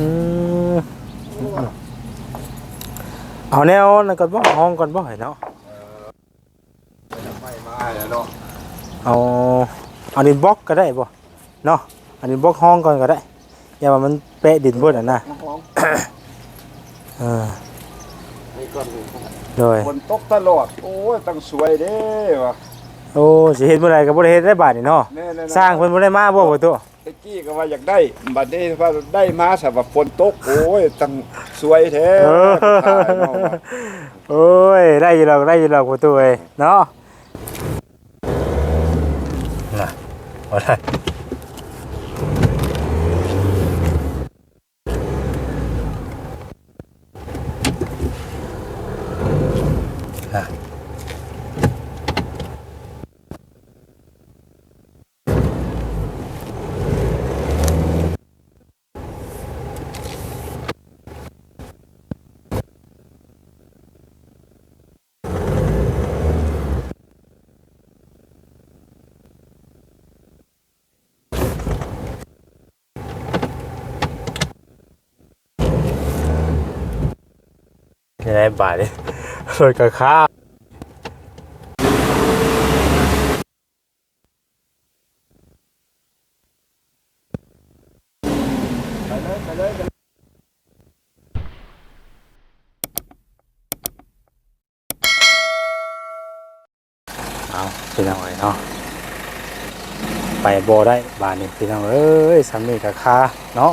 อืมเอาแนวนั่นก่อนบ่ห้องก่อนบ่ให้เนาะไม่มาแล้วเนาะเอาเอาดินบล็อกก็ได้บ่เนาะอันนี้บล็อกห้องก่อนก็ได้ อย่าว่ามันเปะดินเบิดอะนะน้องเออนี่ก่อนดูโดยฝนตกตลอด โอ้ยตั้งสวยเด้ว่ะโอ้สิเฮ็ดเมื่อไหร่ก็บ่ได้เฮ็ดได้บาดนี่เนาะแน่ๆๆสร้างเพิ่นบ่ได้มาบ่บ่ตัวตะกี้ก็ว่าอยากได้ บัดนี้ว่าได้มาสำหรับฝนตก โอ้ยตั้งสวยแท้เออตายเนาะว่ะโอ้ย ได้อยู่หรอกได้อยู่หรอกบ่ตัวเอ้ยเนาะน่ะบ่ได้น่ะ ไงบาทนี่รถกับข้าเลยไปเลยไปเอาพี่น้องเอ้ยเนาะไปโบได้บาทนี่พี่น้องเอ้ยสามีกับข้าเนาะ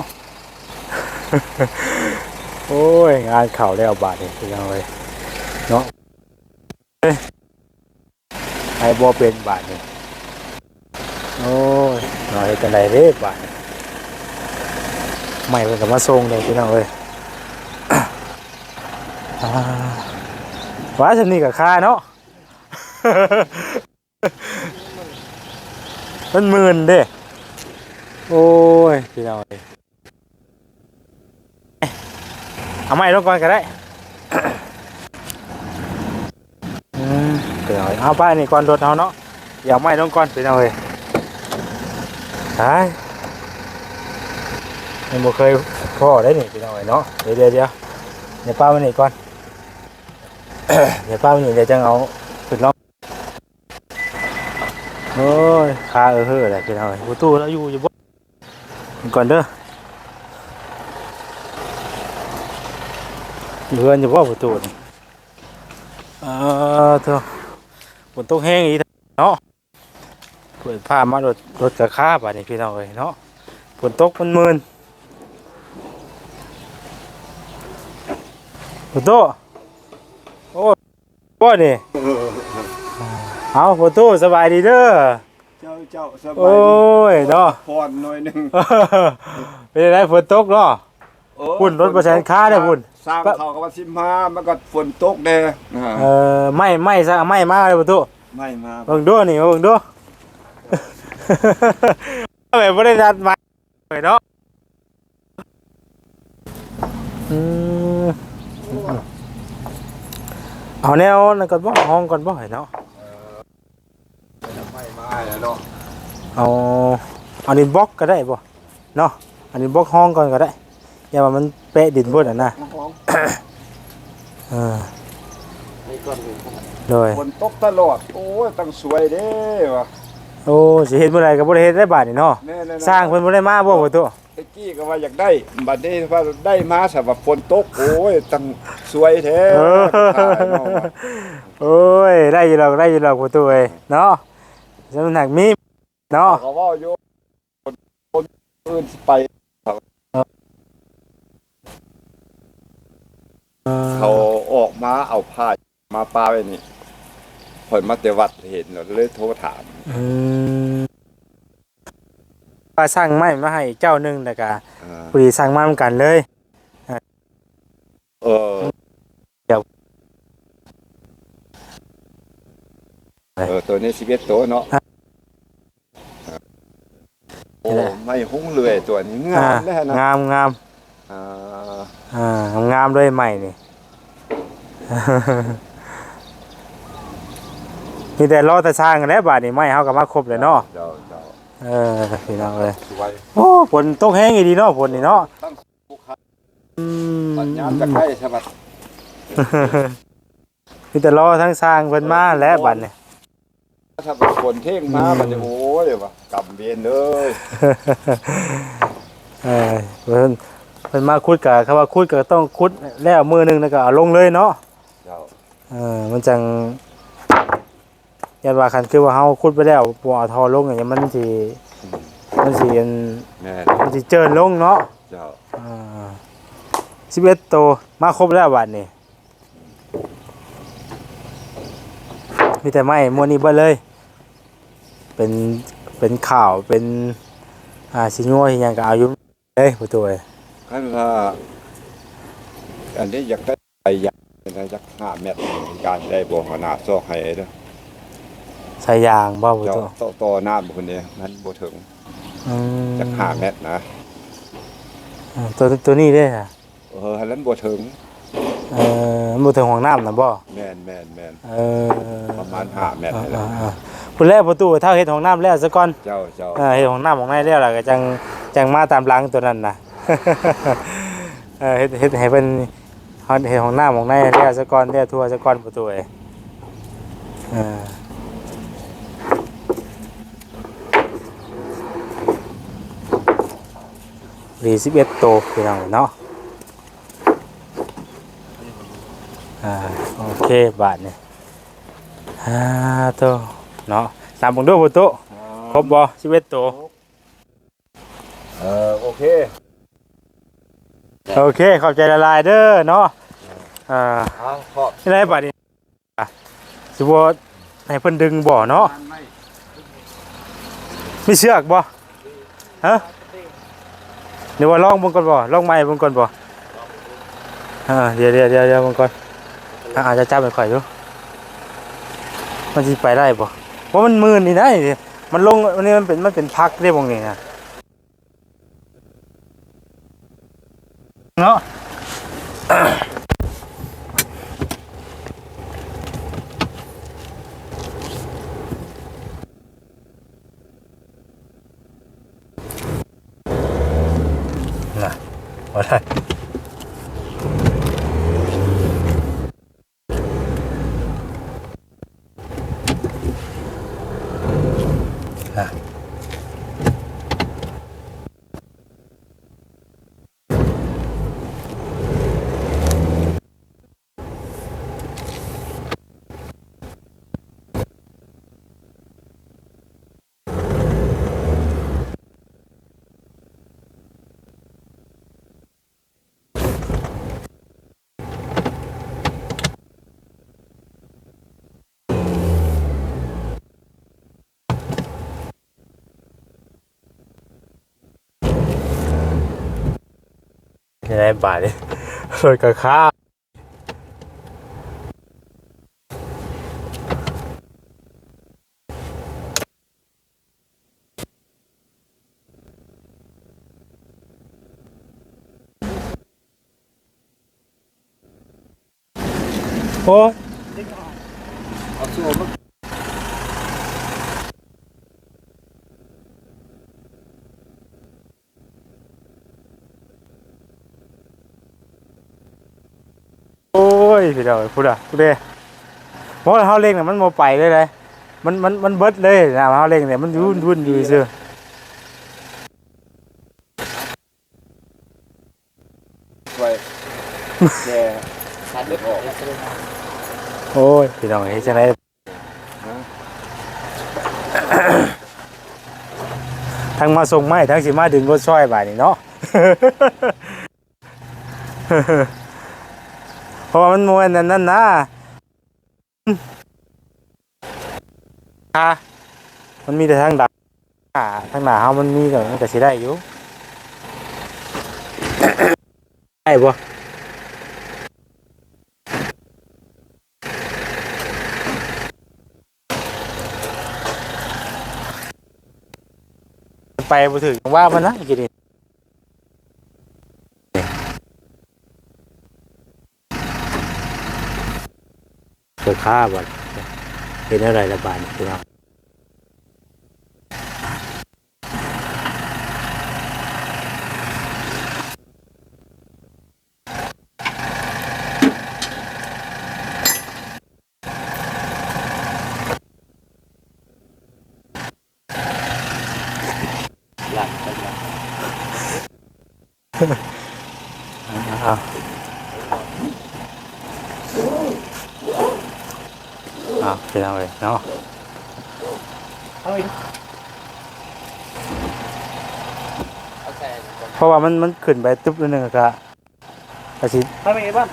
โอ้ย งานเข่าแล้วบาทนี่พี่น้องเอ้ยเนาะเอ้ยไปโบเป็นบาทนี่โอ้ยหน่อยกันไดเด้บาทนี่ไม่เป็นกับมาทรงเลยพี่น้องเอ้ยอ่าว่าสามีกับข้าเนาะมันหมื่นเด้โอ้ย พี่น้องเอ้ย เอาไม้ลงก่อนก็ได้อืมพี่น้องเอ้ยเอาไปนี่ก่อนรถเอาเนาะอย่าเอาไม้ลงก่อนพี่น้องเอ้ยไปยังบ่เคยพ่อได้นี่พี่น้องเอ้ยเนาะเดี๋ยวเดี๋ยวเดี๋ยวเดี๋ยวป้าไว้นี่ก่อนเดี๋ยวป้าไว้นี่เดี๋ยวจะเอาขึ้นลองโอ้ยคาเออเฮ้ออะไรพี่น้องเอ้ยประตูแล้วอยู่อยู่บ่ก่อนเด้อ เพื่อนจะบ่ประตูนี่เออเถอะฝนตกแห้งอีกเนาะเปิดผ้ามารถรถกระคาบาดนี่พี่น้องเอ้ยเนาะฝนตกมันมืนประตูโอ้ยบ่นี่เอาประตูสบายดีเด้อเจ้าเจ้าสบายโอ้ยเนาะพรหน่อยหนึงเป็นไรฝนตกเนาะ โอ้พุ่นรถประชันค้าเนี่ยพุ่นสร้างเขากับว่าสิมามันก็ฝนตกแน่อ่าเออไม่ไม่ซะไม่มาเลยประตูไม่มาเบิ่งดูนี่มาเบิ่งดู แบบบ่ได้นัดหมายไว้เนาะอืมเอาแนวนั่นก่อนบ่ห้องก่อนบ่ให้เนาะไม่มาแล้วเนาะเอาเอาดินบล็อกก็ได้บ่เนาะอันนี้บล็อกห้องก่อนก็ได้ อย่าว่ามันเปะดินเบิดอะนะน้องเออนี่ก่อนดูโดยฝนตกตลอด โอ้ยตั้งสวยเด้ว่ะโอ้สิเฮ็ดเมื่อไหร่ก็บ่ได้เฮ็ดได้บาดนี่เนาะแน่ๆๆสร้างเพิ่นบ่ได้มาบ่บ่ตัวตะกี้ก็ว่าอยากได้บัดนี้ว่าได้มาสำหรับฝนตกโอ้ยตั้งสวยแท้เออตายเนาะว่ะโอ้ยได้อยู่หรอกได้อยู่หรอกบ่ตัวเอ้ยเนาะสำนักมีเนาะเขาว่าโยคนคนอื่นสิไป เขาออกมาเอาผ้ามาปาไว้นี่ผลมาแต่วัดเห็นแล้วเลยโทรถามอืมว่าสร้างไม้มาให้เจ้าหนึงแล้วก็อ่าพอดีสร้างมานำกันเลย เออเดี๋ยว เออตัวนี้สิบเอ็ดตัวเนาะโอ้ไม่หุ้งเลยตัวนี้งามแน่นะงามงามอ่า อ่างามด้วยใหม่นี่ มีแต่รอแต่สร้างกันแล้วบาดนี้ไม้เฮาก็มาครบเลยเนาะเจ้าเจ้าเออพี่น้องเอ้ยสวยโอ้ฝนตกแห้งอีดีเนาะฝนนี่เนาะตั้งภูเขาอืมปัญญามจะใกล้ใช่ปะมีแต่รอทั้งสร้างเพิ่นมาและบัดเนี่ยถ้าเป็นคนเท่งมามันจะโอ้ยเดี๋ยวว่ากำเบนเลยเออเพิ่น เพิ่นมาคุดกับคำว่าคุดก็ต้องคุดแล้วมือหนึงแล้วก็เอาลงเลยเนาะเจ้าเออมันจังยันว่าคันคือว่าเฮาคุดไปแล้วบ่เอาทอลงอย่างเงี้ยมันสิมันสิอันแม่นมันสิเจินลงเนาะเจ้าอ่า11ตัวมาครบแล้วบัดนี้มีแต่ไม้มวลนี้เบิดเลย เป็นเป็นข่าวเป็นอ่าสิงัวสิหยังก็เอาอยู่เลยผู้ตัวเอ้ย ขั้นว่าอันนี้อยากได้ไปอยากได้จักห้าเมตรในการได้บ่ขนาดซอกให้เด้อใส่ยางบ่ผู้เจ้าตัวต่อต่อหน้าบุคคลนี้มันบ่ถึงอืมจักห้าเมตรนะอ่าตัวตัวนี้เด้ค่ะเอออันนั้นบ่ถึงเอ่อมันบ่ถึงห้องน้ำนะบ่แม่นแม่นแม่นเออประมาณห้าเมตรนี่แหละอ่าๆพุ่นแรกประตูถ้าเฮ็ดห้องน้ำแล้วซะก่อน เจ้าเจ้า เออเฮ็ดห้องน้ำของในแล้วล่ะก็จังจังมาตามหลังตัวนั้นน่ะ เออเฮ็ดเฮ็ดให้เพิ่นเฮ็ดเฮ็ดห้องน้ำของในแล้วซะก่อนแล้วทั่วซะก่อนประตูเอ้ยเออรี11โตพี่น้องเนาะอ่าโอเคบาทเนี่ยอ่าโตเนาะตามผมด้วยประตูครบบ่11โตเออโอเค โอเค ขอบใจละลายเด้อเนาะ อ่าเอาขอบที่ไรบาทนี้อะสิบ่ให้เพิ่นดึงบ่เนาะไม่มีเชือกบ่ฮะเดี๋ยวว่าลองเบิ่งก่อนบ่ลองไม้เบิ่งก่อนบ่อ่าเดี๋ยวเดี๋ยวเดี๋ยวเดี๋ยวเบิ่งก่อนอ่าอาจจะจับไปข่อยดูมันสิไปได้บ่เพราะมันมืนนี่นะนี่มันลงวันนี้มันเป็นมันเป็นพักได้บ่งนี่นะ เยังไงบาทนี่รถกับข้าโอ้ ยเอาสู้มันโอ้ยพี่เดาพูดอะพูดเด้เพราะว่าเฮาเล่งน่ะมันบ่ไปเลยเลยมันมันมันเบิดเลยนะเฮาเล่งเนี่ยมันวุ่นวุ่นอยู่ซื่อไว้แกคันเลือดออกโอ้ยพี่น้องเฮ็ดจังไดทั้งมาส่งไม้ทั้งสิมาดึงรถช่อยบาดนี่เนาะเพ ราะว่ามันมวนนั่นนั่นนะอะมันมีแต่ทางดักอ่าทางหน้าเฮามันมีก็มันก็สิได้อยู่ได้บ่ไปบ่ถึงว่ามันนะกินนี่ ตัวข้าบัดเป็นอะไรระบายพี่น้องหลับไปแล้ว อาพี่น้องเลยเนาะเอาอีกเพราะว่ามันมันขึ้นไปตึ๊บนิดนึงอะกะกะสิเอาไปอีกบ้าง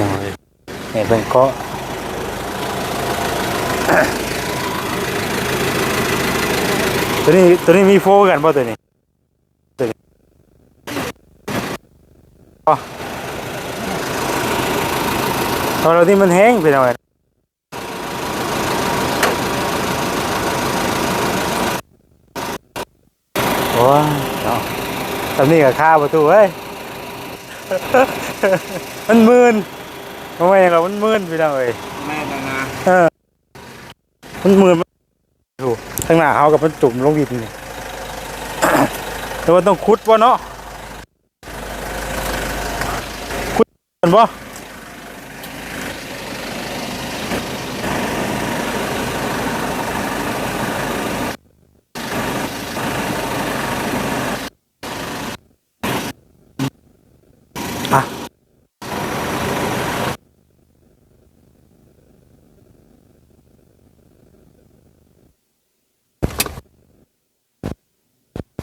ยังเลยเนี่ยเป็นเกาะตัวนี้ตัวนี้มีโฟกันป่ะตัวนี้ตัวนี้ อ๋อตอนเราที่มันแห้งไปหน่อยโอ้ยเนาะตอนนี้กับข้าวประตูเฮ้ย มันมืนทำไมเรามันมืนพี่น้องเอ้ยแม่นะนะเออมันมืนมันถูกข้างหน้าเขากับมันจุ่มลงดินนี่แต่ว่าต้องคุดวะเนาะคุดกันบ่อะ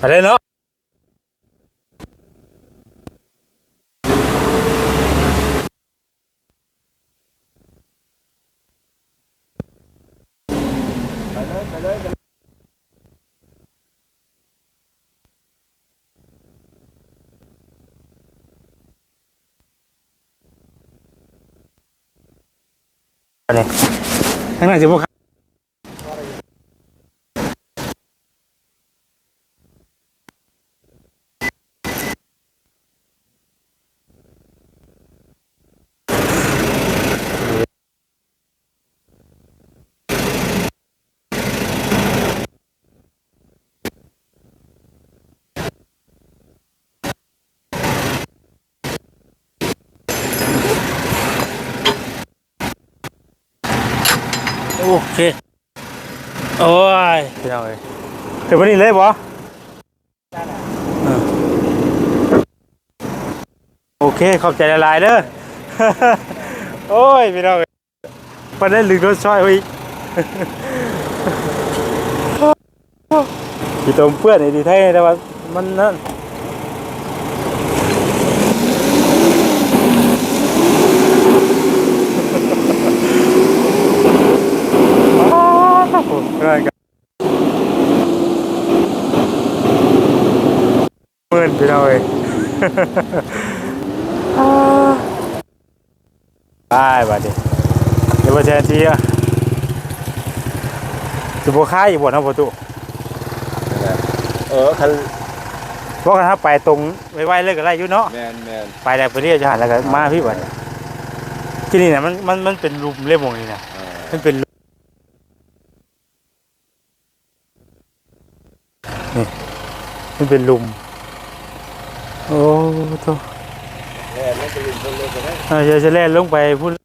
อะไรเนาะ อันนี้ข้างหน้าสิพวก โอเค โอ้ยพี่น้องเอ้ยเดี๋ยววันนี้เลยบ่เออโอเค ขอบใจละลายๆเด้อโอ้ยพี่น้องเอ้ยประเด็นลึกรถช่อยอีกพี่ตมเพื่อนไอ้ดีไทยแต่ว่ามันนั่นอ้าวผมเพื่อนกันเมื่อ นพี่น้องเอ้ยอ้าวไปบัดนี้เดี๋ยวมาแทนทีอะจะบวค่ายอีกบ่เนาะประตูเออคันเพราะถ้าไปตรงไวๆเลยก็ได้อยู่เนาะแมนแมนไปแล้วไปเรียกจะหันแล้วก็มาพี่บัดที่นี่นะมันมันมันเป็นรูมเล่มวงนี่นะเออมันเป็นรูนี่มันเป็นลุม โอ้โตแม่นแล้วก็ลืมเพิ่นเลยก็ได้เออเดี๋ยวจะแล่นลงไปพูดเล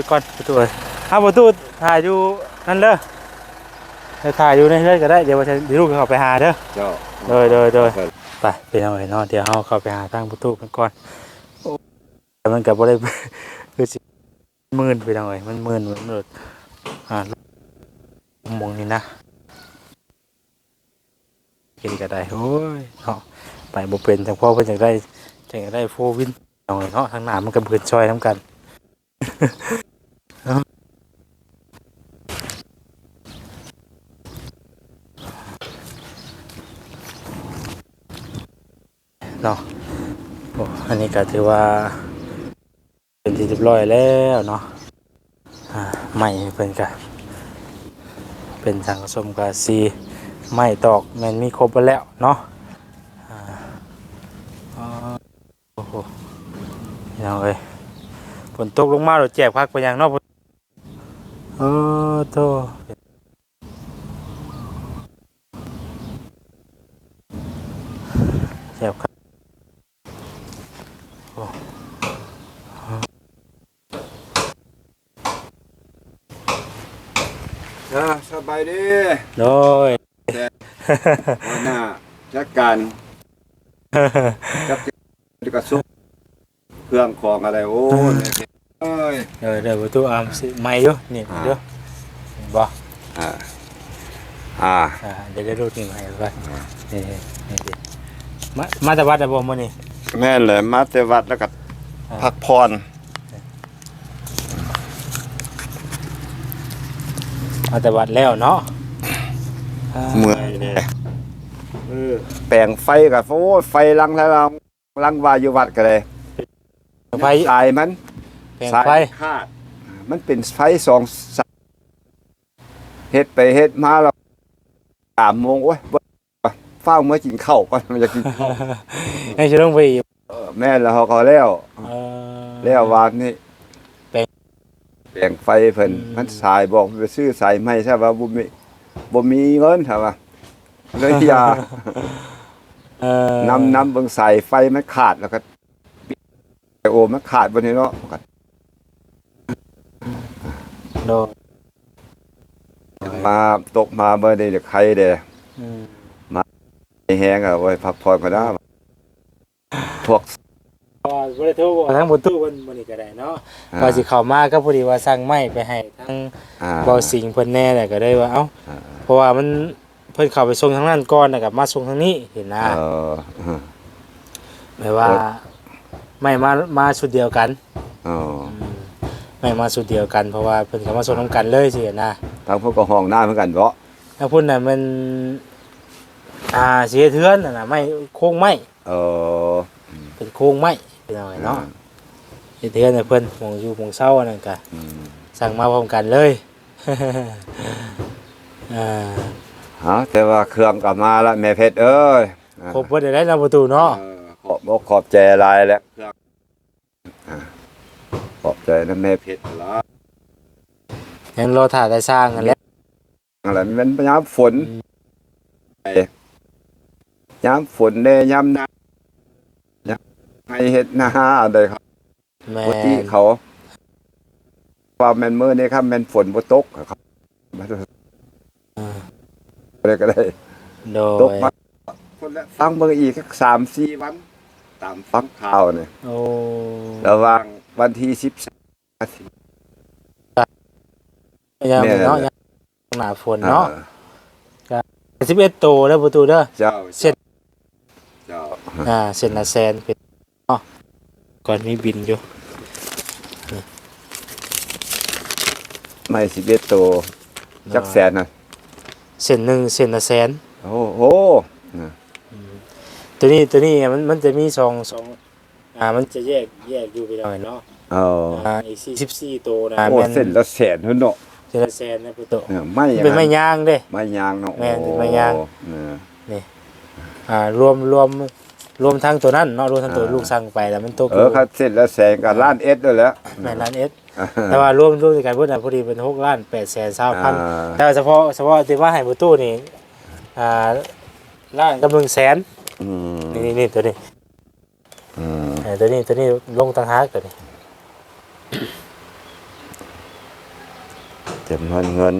ยก่อนประตูเลยเอาประตูถ่ายอยู่นั่นเด้อเดี๋ยถ่ายอยู่ในเรื่อยก็ได้ เดี๋ยวว่าจะดีลูกเขาไปหาเด้อเจ้าโดยโดยโดยไปเป็นเอาไว้นเดี๋ยวเราเข้าไปหาทางประตูกันก่อนแต่มันกับบ่ได้คือสิมื่นไปเอาไว้มันมื่นมันหลุดอ่ามองนี่นะ กินก็ได้โอ้ยเนาะไปบ่เป็นจังพ่อเพิ่นอยากได้จังอยากได้โฟวินเอาไว้เนาะทางหน้ามันก็เบิ่นซอยนํกันเนาะอันนี้ก็ถือว่า เป็นที่เรียบร้อยแล้วเนาะอ่าไม้เพิ่นก็เป็นสังสมกะซี ไม้ตอกแม่นมีครบหมดแล้วเนาะอ่าอ๋อโอ้โหพี่น้องเอ้ยฝนตกลงมาเราแจกพักไปยังเนาะเออโตแจกครับอ่าสบายดีโดย หัวหน้าจัดการจัดกระสุกเครื่องของอะไรโอ้ยเอ้ยเดี๋ยวเดี๋ยวประตูอามสิไม่อยู่นี่อ่าเด้อบ่อ่าอ่าอ่าเดี๋ยวได้รูดนี่มาให้ก่อนนี่นี่นี่มามาแต่วัดแต่บ่มื้อนี้แม่นเลยมาแต่วัดแล้วก็อ่าพักผ่อนมาแต่วัดแล้วเนาะา เมื่อยเลยเออแปลงไฟกับโอ้ยไฟลังแล้วลังลังวาอยู่วัดก็เลยไฟสายมันแปลงสายไฟคาดมันเป็นไฟสองสายเฮ็ดไปเฮ็ดมาแล้วสามโมงโอ้ยบ่เฝ้าเมื่อกินข้าวก่อนมันจะกินข้าวให้สิลงไปอีกเออแม่นแล้วเขาก็แล้วเออแล้ววานนี่แปลงแปลงไฟเพิ่นอืมมันสายบอกไปซื้อสายไม้ใช่ป่ะบ่มี บ่มีเงินใช่ป่ะเลยอย่าเออนำนำเบิ่งสายไฟมันขาดแล้วก็ไอโอมันขาดบนนี้เนาะก็โดยมาตกมาเมื่อนี้เดี๋ยวใครเด้อืมแห้งอะไว้พักผ่อนก็ได้พวก ก็บ่ได้โทรบอกทั้งประตูเพิ่นมื้อนี้ก็ได้เนาะอ่าก็สิเข้ามาก็พอดีว่าสั่งไม้ไปให้ทั้งอ่า เบาสิงเพิ่นแน่แหละก็ได้ว่าเอ้าอ่าเพราะว่ามันเพิ่นเข้าไปส่งทางนั้นก่อนแล้วก็มาส่งทางนี้เห็นนะเออหมายว่าไม่มามาชุดเดียวกันเอออืมไม่มาชุดเดียวกันเพราะว่าเพิ่นก็มาส่งนํกันเลยสิเห็นนะทางพวกก็ห้องน้ำเหมือนกันเนาะถ้าพุ่นน่ะมันอ่าเสียเทือนน่ะนะไม่โค้งไม้เออเป็นโค้งไม้ เป็นหน่อยเนาะเสียเทือนน่ะเพิ่นหมองอยู่หมองเช้าอันนั่นก็อืมสั่งมาพร้อมกันเลย อ่าฮะแต่ว่าเครื่องกลับมาแล้วแม่เพชรเอ้ยครบเบิดได้แล้วประตูเนาะเออขอบอกขอบใจหลายแล้วเครื่องอ่าขอบใจนะแม่เพชรละยังรอถ่ายได้สร้างกันแหล้วอะไรมันยามฝนไปยามฝนเด้ยามหน้ำยาม ให้เฮ็ดหน้าอะไรครับแม่ปกติเขาว่าแม่นมื้อนี้ครับแม่นฝนบ่ตกครับมาดูอะไรก็ได้โดตกยมาคนละฟังเบิ่งอีกสัก3-4วัน ตามฟังข่าวนี่โอ้ระหว่างวันที่13อาทิตย์ยังแม่เนาะนั่นแหละยังหนาฝนเนาะอ่าสิบเอ็ดโตแล้วประตูเด้อเจ้าเสร็จ เจ้าอ่าเส้นละแสนเป็น เนาะก่อนมีบินอยู่ไม่11ตัวจักแสนน่ะเส้นหนึ่งเส้นละแสน โอ้โหตัวนี้ตัวนี้มันมันจะมีสองสองอ่ามันจะแยกแยกอยู่ไปหน่อยเนาะเอาอ่าอีกสี่สิบสี่โตนะโอ้แม่นเส้นละแสนเพิ่นเนาะเส้นละแสนนะประตูเออไม่อย่างเป็นไม้ยางเด้ไม้ยางเนาะแม่นเป็นไม้ยางโอ้เอออ่ารวมรวม รวมทั้งตัวนั้นเนาะรวมทั้งตัวอ่าลูกสั่งไปแล้วมันตกเออครับเส้นละแสนกับล้านเอสด้วยแหล้วแม่นล้านเอสแต่ว่ารวมรวมกันพูดน่ะพอดีเป็นหกล้านแปดแสนเศร้าพันแต่ว่าเฉพาะเฉพาะที่ว่าให้ประตูนี่อ่าล้านกำลังแสนอืมนี่นี่นี่ตัวนี้อืมเออตัวนี้ตัวนี้ลงต่างหากตัวนี้จำนวนเงิน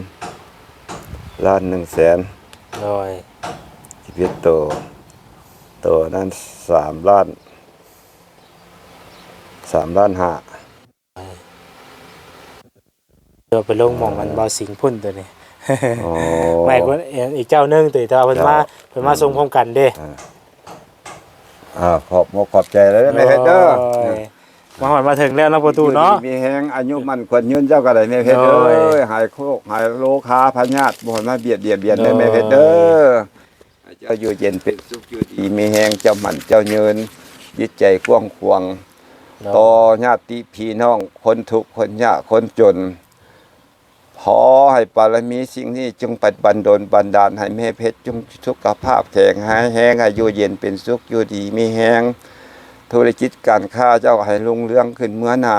ล้านหนึ่งแสนโดยชีวิตโต โตนั้นสามล้านสามล้านห้าเดี๋ยวไปลงหมองมันเบาสิงพุ่นตัวนี้โอ้ไม่คนอีกเจ้าหนึงตัวแต่ว่าเพิ่นมาเพิ่นมาส่งพร้อมกันเด้อ่าขอบมกขอบใจเลยแม่เพชรเด้อโอ้ยมาหอดมาถึงแล้วเนาะประตูเนาะมีแหงอายุมันควรยืนเจ้าก็ได้แม่เพชรโอ้เอ้ยยหายโคกหายโลคาพญาติบ่ให้มาเบียดเบียดเบียนเด้อโอ้ยแม่เพชรเด้อให้ เจ้าอยู่เย็นเป็นสุขอยู่ดีมีแหงเจ้ามันเจ้ายืนจิตใจกว้างขวางต่อญาติพี่น้องคนทุกข์คนยากคนจนขอให้ปารมีสิ่งนี้จงปัดบันดลบันดาลให้แม่เพชรจงสุขภาพแข็งหายแห้งอายุเย็นเป็นสุขอยู่ดีมีแห้งธุรกิจการค้าเจ้าให้รุ่งเรืองขึ้นเมื่อหน้า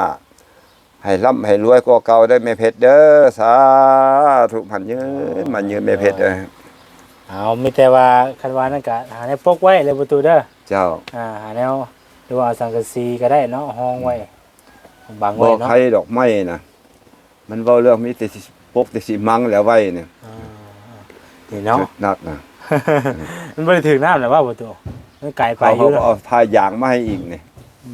ให้ร่ำให้รวยกว่าเก่าได้แม่เพชรเด้อสาธุมันยืนมันยืนแม่เพชรเด้อ เอามีแต่ว่าคันว่านั่นก็หาแนวปกไว้เลยประตูเด้อเจ้าอ่าหาแนวหรือว่าเอาสังกะสีก็ได้เนาะห้องไว้บังบไว้อกเนาะใครดอกไม้นะมันเว้าเรื่องมีแต่สิปกแต่สิมังแล้วไว้เนี่ยอ่านี่เนาะชุดนักนะมันบ่ได้ถึงน้ำแล้วว่าประตูมันไกลไปเขาอยู่เขาแล้วเอาพายางมาให้อีกนี่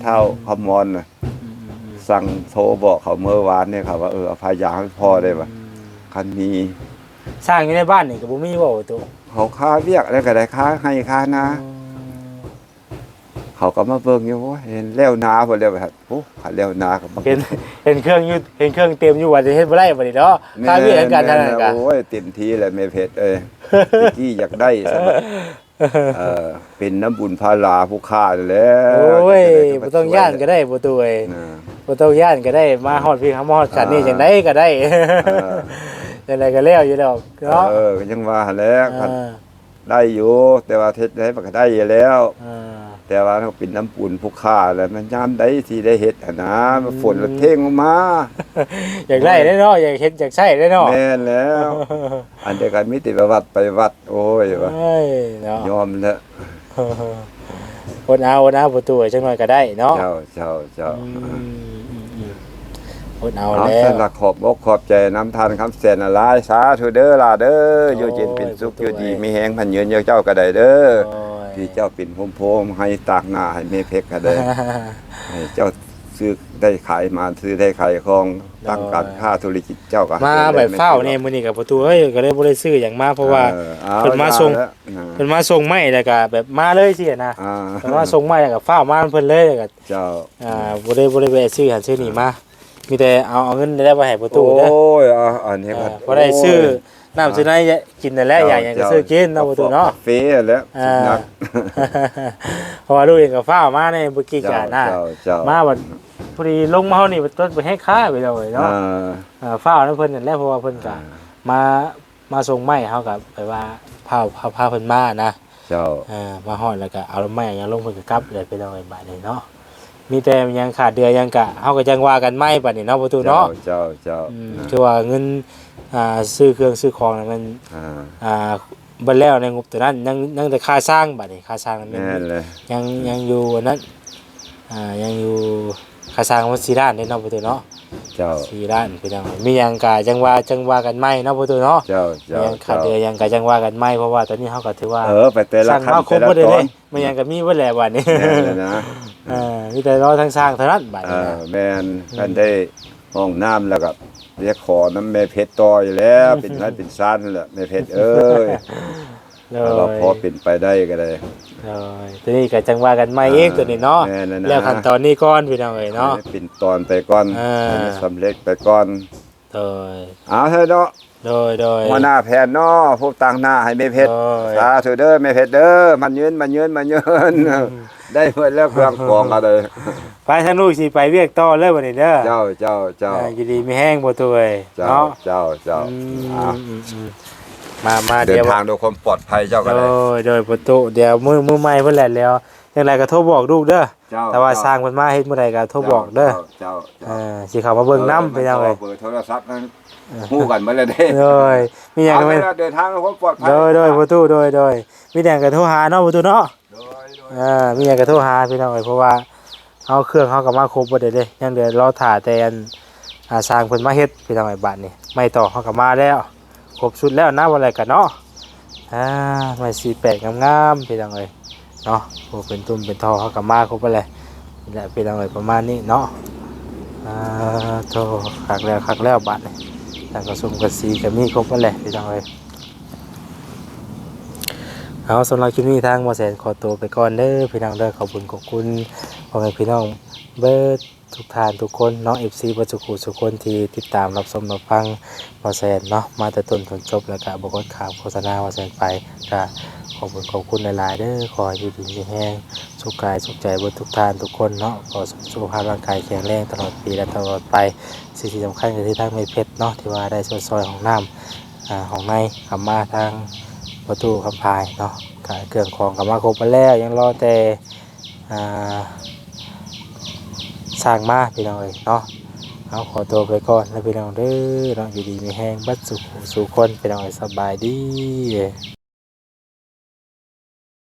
เท่าคำมอนน่ะอืมอืมอืมสั่งโทรบอกเขาเมื่อวานเนี่ยครับว่าเออเอาพายางให้พ่อได้ปะคันมีสร้างอยู่ในบ้านนี่ก็บ่มีบ่ประตู เขาค่าเวียกแล้วก็ได้ค่าให้ค่านะเขาก็มาเบิ่งอยู่โอ้ยเห็นแล้วนาบ่แล้วครับโอ้ขันแล้วนาก็บ่เห็นเห็นเครื่องอยู่เห็นเครื่องเต็มอยู่ว่าจะเฮ็ดบ่ได้บัดนี้เนาะค่าเวียนกันเท่านั้นกันโอ้ยเต็มที่แหละแม่เพชรเอ้ยตะกี้อยากได้สมัยเออเป็นน้ำบุญพาลาผู้ฆ่านั่นแหล้วโอ้ยบ่ต้องย่านก็ได้ประตูเอ้ยนะบ่ต้องย่านก็ได้มาฮอดพี่มาฮอดกันนี่จังไดก็ได้เออ จังไดก็แล้วอยู่แล้วเนาะเออก็ยังว่าหั่นแหล้วอ่าได้อยู่ แต่ว่าเทศได้มันก็ได้อยู่แล้ว อ่า แต่ว่าเขาเป็นน้ำปูนผู้ฆ่าแล้วมันยามได้ที่ได้เฮ็ดอะนะมันฝนละเท่งออกมาอยากได้ได้เนาะอยากเฮ็ดอยากใช้ได้เนาะแม่นแล้ว อันเดียวกันมิติประวัติไปวัด โอ้ยว่าเอ้ยเนาะยอมแล้วคนเอาคนเอาประตูไว้จังหน่อยก็ได้เนาะเจ้าเจ้าเจ้าอืมอื มอืมคนเอาเอาแล้สวลักขอบอกขอบใจน้ำทานคำแสนอะไรสาธุเด้อล่ะเด้ออยู่เย็นเป็นสุขอยู่ดีมีแหงพันยืนเจ้าก็ได้เด้อโอ้ย ที่เจ้าเป็นพมโพมให้ตากหน้าให้เมเพกก็ได้ให้เจ้าซื้อได้ขายมาซื้อได้ขายของตั้งการค้าธุรกิจเจ้าก็มาแบบเฝ้าเนี่ยมื้อนี้กับประตูเฮ้ยก็เลยบ่ได้ซื้อหยังมาเพราะว่า อออเพิ่นมาส่งแล้วนะเพิ่นมาส่งไม้แล้วก็แบบมาเลยสินะอ่าเพิ่นมาส่งไม้แล้วก็ฟ้าวมาเพิ่นเลยแล้วก็เจ้า อ่าบ่ได้บ่ได้แวะซื้อหันซื้อนี่มา มีแต่เอาเอาเงินได้บ่ให้ประตูเด้อโอ้ยอะอันนี้ก็อ่าบ่ได้ซื้อน้ำซื้อไหนกินนั่นแหละอย่างหยังก็ซื้อกินเนาะประตูเนาะกาแฟแล้วอ่าสุนัขเพราะว่าลูกเองก็ฟ้าวมาในเมื่อกี้เจ้ากันนะเจ้าเจ้ามาบัดพอดีลงมาเฮานี่ต้นไปให้ค่าไปเลยเนาะอ่าอ่าฟ้าวนั่นเพิ่นนั่นแหละเพราะว่าเพิ่นก็มามาส่งไม้เฮาก็ไปว่าพาพาพาเพิ่นมานะเจ้าอ่ามาฮอดแล้วก็เอาไม้ยังลงเพิ่นก็กลับเลยไปเลยบัดนี้เนาะ มีแต่ยังขาดเดือยังกะเฮาก็จังว่ากันไม้บัดนี้เนาะประตูเนาะเจ้าเจ้าอืมนะคือว่าเงินอ่าซื้อเครื่องซื้อของนั่นมันอ่าอ่าเบิดแล้วในงบตัวนั้นยังยังแต่ค่าสร้างบัดนี้ค่าสร้างนั้นแม่นเลยยังยังอยู่อันนั้นอ่ายังอยู่ค่าสร้างมัน4ล้านเด้เนาะประตูเนาะเจ้า4ล้านเป็นจังไงมีหยังกะจังว่าจังว่ากันใหม่เนาะประตูเนาะเจ้ามีเจ้าหยังขาดเจ้าเดือยังกะจังว่ากันใหม่เพราะว่าตอนนี้เฮาก็ถือว่าเออไปแต่ละสร้างขั้นมาครแต่บละบ่ได้ตอเด้นมันยังก็มีเบิดแล้วบัดนี้แม่นเลยนะ เออมีแต่รอทางสร้างเท่านั้นบัดเอนี้อนะแม่นกันได้ห้องน้ำแล้วก็เรียกขอน้ำแม่เพชรต่ออยู่แล้ว เป็นร้านเป็นซ่านนั่นแหละแม่เพชรเอ้ยเลเรายพอเป็นไปได้ก็ได้เลยตัวนี้ก็จังว่ากันใหม่เองตัวนี้เนาะแม่นั่นนะ แล้วขั้นตอนนี้ก่อนพี่น้องเอ้ยเนาะ ให้เป็นตอนไปก่อนอ่า ให้มันสำเร็จไปก่อนโดย เอาเถอะเนาะ โดยโดยหัวหน้าแผนเนาะผู้ตั้งหน้าให้แม่เพชรโดยสาธุเด้อแม่เพชรเด้อมันยืนมันยืนมันยืนได้หมดแล้วเครื่องกรองอะไรไปทางลูกสิไปเวียกต่อเลยวันนี้เด้อเจ้าเจ้าเจ้าอ่าอยู่ดีไม่แห้งบ่ตัวเอ้ยเจ้าเนาะเจ้าเจ้าอืมอะอืมอืมมามาเดิเดี๋นยวทางโดยความปลอดภัยเจ้าก็โดได้ยโดยประตูเดี๋ยวมือมือใหม่เพิ่นแหละแล้ว จังไรก็โทรบอกลูกเด้อเจ้าแต่ว่าสร้างเพิ่นมาเฮ็ดเมื่อใดก็โทรบอกเด้อเจ้าเออสิเข้ามาเบิ่งนำไปจังได๋เบอร์โทรศัพท์นั้นฮู้กันเบ่เลยเด้โดยมีหยังเอาก็ไปไม่แล้วเดินทางโดยความปลอดภัยโดยโดยประตูโดยโดยมีหยังก็โทรหาเนาะประตูเนาะโดยโดยเออมีหยังก็โทรหาพี่น้องเอ้ยเพราะว่าเอาเครื่องเฮาก็มาครบบ่ได้เด้ยังเหลือรอถ่าแต่อันอ่าสร้างเพิ่นมาเฮ็ดพี่น้องไอ้บัดนี้ไม่ต่อเฮาก็มาแล้วครบชุดแล้วนะว่าอะไรกันเนาะอ่าไม้สีแปดงามๆพี่น้องเอ้ย เนาะโอ้เป็นตุ่มเป็นทอเฮาก็มาครบไปเลยนี่แหละพี่น้องเอ้ประมาณนี้เนาะอ่าโทคักแล้วคักแล้วบัดนี้แต่ก็สมกับสีก็มีครบไปเลยพี่น้องเอ้เอาสำหรับคลิปนี้ทางมอแสนขอตัวไปก่อนเด้อพี่น้องเด้อขอบคุณขอบคุณพ่อแม่พี่น้องเบิร์ดทุกท่านทุกคนเนาะเอฟซีบัจุกุทุกคนที่ติดตามรับชมรับฟังมอแสนเนาะมาแต่ต้นจนจบแล้วก็บอกว่าข่าวโฆษณามอแสนไปก็ ขอบคุณขอบคุณหลายๆเด้อขอให้อยู่ดีมีแห้งสุขกายสุขใจบิดทุกท่านทุกคนเนาะขอสุขภาพร่างกายแข็งแรงตลอดปีและตลอดไปสิ่งที่สำคัญคือที่ทางไม่เพชรเนาะที่ว่าได้ส่วนซอยของน้ำของในกลับมาทางประตูคำพายเนาะกเครื่องของกลับมาครบมาแล้วยังรอแต่สร้างมาพี่น้องเอยเนาะเอาขอตัวไปก่อนแล้วพี่น้องเด้อเนาอยู่ดีมีแห้งบัดสุขสู่คนพี่น้องเอยสบายดี